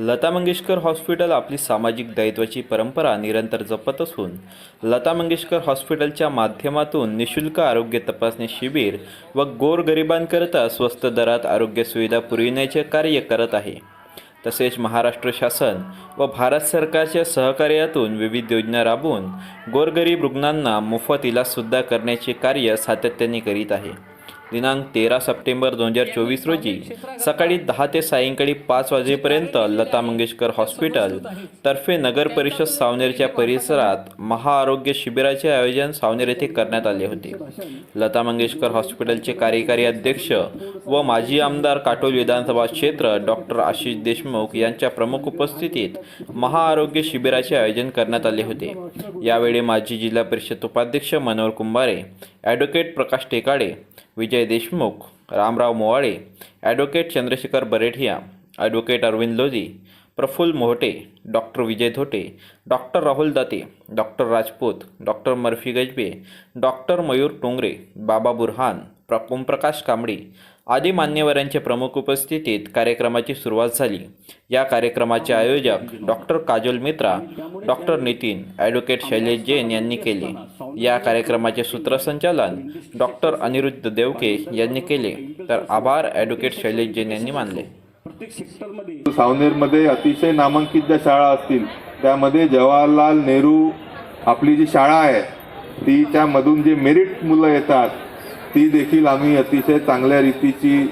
Lata Mangeshkar hospital आपली सामाजिक दायित्वाची परंपरा निरंतर जपत असून लता मंगेशकर हॉस्पिटलच्या माध्यमातून निशुल्क आरोग्य तपासणी शिबिर व गोरगरिबांकरता स्वस्त दरात आरोग्य सुविधा पुरविण्याचे कार्य करत आहे. तसेच महाराष्ट्र शासन व भारत सरकारच्या सहकार्यातून विविध योजना राबवून गोरगरीब रुग्णांना मोफत इलाजसुद्धा करण्याचे कार्य सातत्याने करीत आहे. दिनांक तेरा सप्टेंबर दोन हजार चोवीस रोजी सकाळी दहा ते सायंकाळी पाच वाजेपर्यंत लता मंगेशकर हॉस्पिटल तर्फे नगर परिषद सावनेरच्या परिसरात महाआरोग्य शिबिराचे आयोजन सावनेर येथे करण्यात आले होते. लता मंगेशकर हॉस्पिटलचे कार्यकारी अध्यक्ष व माजी आमदार काटोल विधानसभा क्षेत्र डॉक्टर आशिष देशमुख यांच्या प्रमुख उपस्थितीत महाआरोग्य शिबिराचे आयोजन करण्यात आले होते. यावेळी माजी जिल्हा परिषद उपाध्यक्ष Manohar Kumbhare advocate Prakash Tekade Vijay Deshmukh, Ramrao Mowale advocate Chandrashekhar Barethiya advocate Arvind Lodhi, Prafull Mohate doctor Vijay Dhote doctor Rahul Date doctor Rajput doctor Murphy Gajbe doctor Mayur Tongre, Baba Burhan प्र ओमप्रकाश कांबळे आदी मान्यवरांच्या प्रमुख उपस्थितीत कार्यक्रमाची सुरुवात झाली. या कार्यक्रमाचे आयोजक doctor Kajol Mitra doctor Nitin advocate Shailesh Jain यांनी केले. या कार्यक्रमाचे सूत्रसंचालन डॉक्टर अनिरुद्ध देवके यांनी केले. तर आभार ॲडव्होकेट शैलेश जैन यांनी मानले. सावनेरमध्ये अतिशय नामांकित ज्या शाळा असतील त्यामध्ये जवाहरलाल नेहरू आपली जी शाळा आहे तिच्या मधून जे मेरिट मुलं येतात ती देखील आम्ही अतिशय चांगल्या रीतीची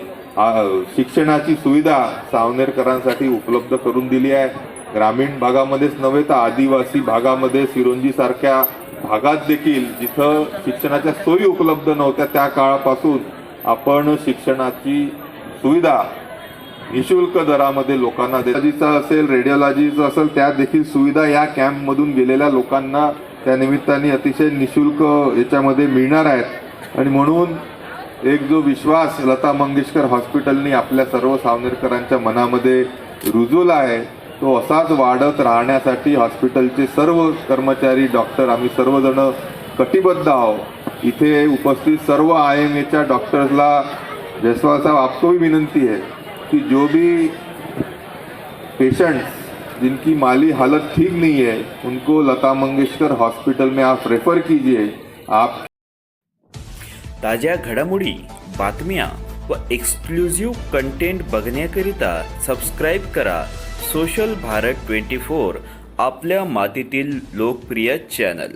शिक्षणाची सुविधा सावनेरकरांसाठी उपलब्ध करून दिली आहे. ग्रामीण भागामध्येच नव्हे तर आदिवासी भागामध्ये सिरोंजीसारख्या भागात देखील जिथं शिक्षणाच्या सोयी उपलब्ध नव्हत्या त्या काळापासून आपण शिक्षणाची सुविधा निशुल्क दरामध्ये लोकांना रेडिओलॉजीचा असेल रेडिओलॉजीचं असेल त्या देखील सुविधा या कॅम्पमधून गेलेल्या लोकांना त्या निमित्ताने अतिशय निशुल्क याच्यामध्ये मिळणार आहेत. आणि म्हणून एक जो विश्वास लता मंगेशकर हॉस्पिटलनी आपल्या सर्व सावनेरकरांच्या मनामध्ये रुजवला आहे तो असाच वाढत राहण्यासाठी हॉस्पिटलचे सर्व कर्मचारी डॉक्टर आम्ही सर्वजण कटिबद्ध आहोत. इथे उपस्थित सर्व आय एम एच्या डॉक्टर्सला जयस्वाल साहब आपको भी विनंती है कि जो भी पेशेंट्स जिनकी माली हालत ठीक नहीं है उनको लता मंगेशकर हॉस्पिटल में आप रेफर कीजिए। आप ताज्या घडामोडी बातम्या व एक्सक्लुझिव्ह कंटेंट बघण्याकरिता सबस्क्राईब करा सोशल भारत ट्वेंटी फोर आपल्या मातीतील लोकप्रिय चॅनल